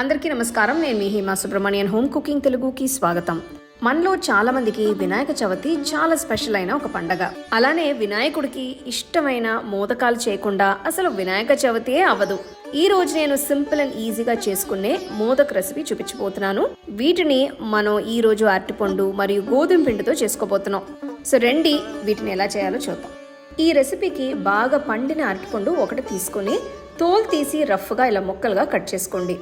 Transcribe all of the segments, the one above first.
అందరికీ నమస్కారం. నేను మీ హేమా సుబ్రహ్మణ్యన్. హోమ్ కుకింగ్ తెలుగుకి స్వాగతం. మనలో చాలా మందికి వినాయక చవితి చాలా స్పెషల్ అయిన ఒక పండగ. అలానే వినాయకుడికి ఇష్టమైన మోదకాలు చేయకుండా అసలు వినాయక చవితియే అవ్వదు. ఈ రోజు నేను సింపుల్ అండ్ ఈజీగా చేసుకునే మోదక్ రెసిపీ చూపించబోతున్నాను. వీటిని మనం ఈ రోజు అరటిపండు మరియు గోధుమ పిండితో చేసుకోబోతున్నాం. సో రండి వీటిని ఎలా చేయాలో చూద్దాం. ఈ రెసిపీకి బాగా పండిన అరటిపండు ఒకటి తీసుకొని తోలు తీసి రఫ్గా ఇలా ముక్కలుగా కట్ చేసుకోండి.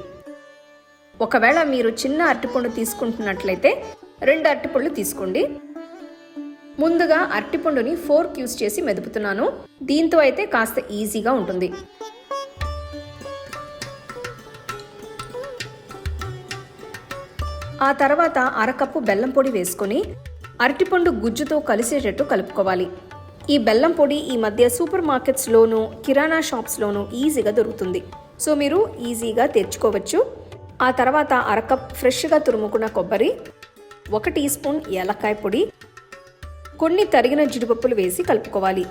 ఒకవేళ మీరు చిన్న అరటిపండు తీసుకుంటున్నట్లయితే రెండు అరటిపళ్ళు తీసుకోండి. ముందుగా అరటిపండుని ఫోర్క్ యూస్ చేసి మెదుపుతున్నాను. దీంతో అయితే కాస్త ఈజీగా ఉంటుంది. ఆ తర్వాత అరకప్పు బెల్లం పొడి వేసుకొని అరటిపండు గుజ్జుతో కలిసేటట్టు కలుపుకోవాలి. ఈ బెల్లం పొడి ఈ మధ్య సూపర్ మార్కెట్స్లోను కిరాణా షాప్స్లోనూ ఈజీగా దొరుకుతుంది. సో మీరు ఈజీగా తెచ్చుకోవచ్చు. ఆ తర్వాత అరకప్ ఫ్రెష్గా తురుముకున్న కొబ్బరి ఒక టీ స్పూన్ ఏలక్కాయ పొడి కొన్ని తరిగిన జీడిపప్పులు వేసి కలుపుకోవాలి.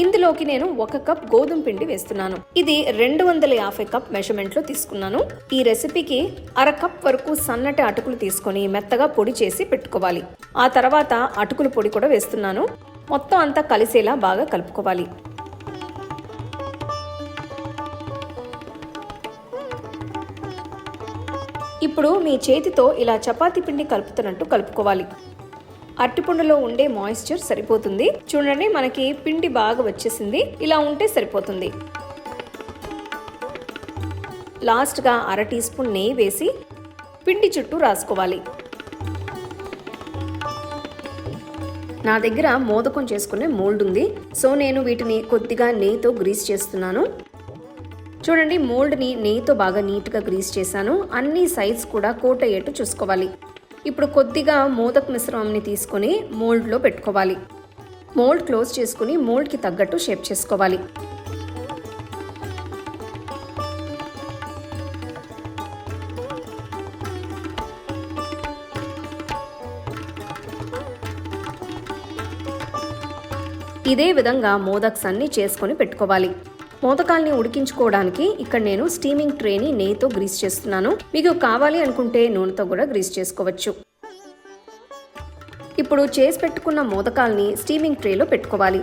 ఇందులోకి నేను ఒక కప్ గోధుమ పిండి వేస్తున్నాను. ఇది రెండు వందల యాభై కప్ మెజర్మెంట్లో తీసుకున్నాను. ఈ రెసిపీకి అర కప్ వరకు సన్నటి అటుకులు తీసుకొని మెత్తగా పొడి చేసి పెట్టుకోవాలి. ఆ తర్వాత అటుకుల పొడి కూడా వేస్తున్నాను. మొత్తం అంతా కలిసేలా బాగా కలుపుకోవాలి. ఇప్పుడు మీ చేతితో ఇలా చపాతీ పిండి కలుపుతున్నట్టు కలుపుకోవాలి. అరటిపండులో ఉండే మాయిశ్చర్ సరిపోతుంది. చూడండి మనకి పిండి బాగా వచ్చేసింది. ఇలా ఉంటే సరిపోతుంది. లాస్ట్గా అర టీ స్పూన్ నెయ్యి వేసి పిండి చుట్టూ రాసుకోవాలి. నా దగ్గర మోదకం చేసుకునే మోల్డ్ ఉంది. సో నేను వీటిని కొద్దిగా నెయ్యితో గ్రీస్ చేస్తున్నాను. చూడండి మోల్డ్ని నెయ్యితో బాగా నీట్గా గ్రీస్ చేశాను. అన్ని సైజ్ కూడా కోట్ అయ్యేట్టు చూసుకోవాలి. ఇప్పుడు కొద్దిగా మోదక్ మిశ్రమంని తీసుకొని మోల్డ్లో పెట్టుకోవాలి. మోల్డ్ క్లోజ్ చేసుకుని మోల్డ్కి తగ్గట్టు షేప్ చేసుకోవాలి. ఇదే విధంగా మోదక్స్ అన్ని చేసుకొని పెట్టుకోవాలి. మోదకాల్ని ఉడికించుకోవడానికి ఇక్కడ నేను స్టీమింగ్ ట్రేని నెయ్యితో గ్రీస్ చేస్తున్నాను. మీకు కావాలి అనుకుంటే నూనెతో కూడా గ్రీస్ చేసుకోవచ్చు. ఇప్పుడు చేసి పెట్టుకున్న మోదకాల్ని స్టీమింగ్ ట్రేలో పెట్టుకోవాలి.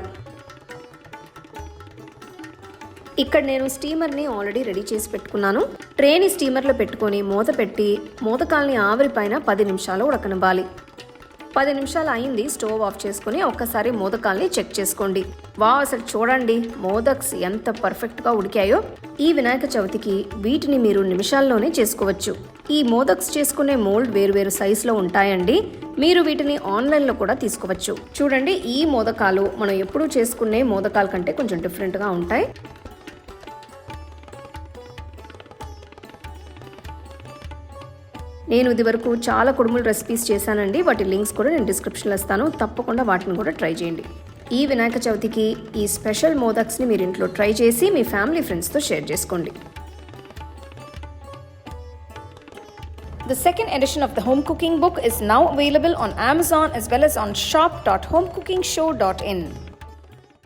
ఇక్కడ నేను స్టీమర్ని ఆల్రెడీ రెడీ చేసి పెట్టుకున్నాను. ట్రేని స్టీమర్లో పెట్టుకొని మూత పెట్టి మోదకాల్ని ఆవిరి పైన పది నిమిషాలు ఉడకనివ్వాలి. పది నిమిషాలు అయింది స్టవ్ ఆఫ్ చేసుకుని ఒక్కసారి మోదకాల్ని చెక్ చేసుకోండి. వా అసలు చూడండి మోదక్స్ ఎంత పర్ఫెక్ట్గా ఉడికాయో. ఈ వినాయక చవితికి వీటిని మీరు నిమిషాల్లోనే చేసుకోవచ్చు. ఈ మోదక్స్ చేసుకునే మోల్డ్ వేరువేరు సైజులో ఉంటాయండి. మీరు వీటిని ఆన్లైన్లో కూడా తీసుకోవచ్చు. చూడండి ఈ మోదకాలు మనం ఎప్పుడూ చేసుకునే మోదకాల కంటే కొంచెం డిఫరెంట్గా ఉంటాయి. నేను ఇది వరకు చాలా కుడుములు రెసిపీస్ చేశానండి. వాటి లింక్స్ కూడా నేను డిస్క్రిప్షన్లో ఇస్తాను. తప్పకుండా వాటిని కూడా ట్రై చేయండి. ఈ వినాయక చవితికి ఈ స్పెషల్ మోదక్స్ని మీరు ఇంట్లో ట్రై చేసి మీ ఫ్యామిలీ ఫ్రెండ్స్తో షేర్ చేసుకోండి. The second edition of the home cooking book is now available on Amazon as well as on shop.homecookingshow.in.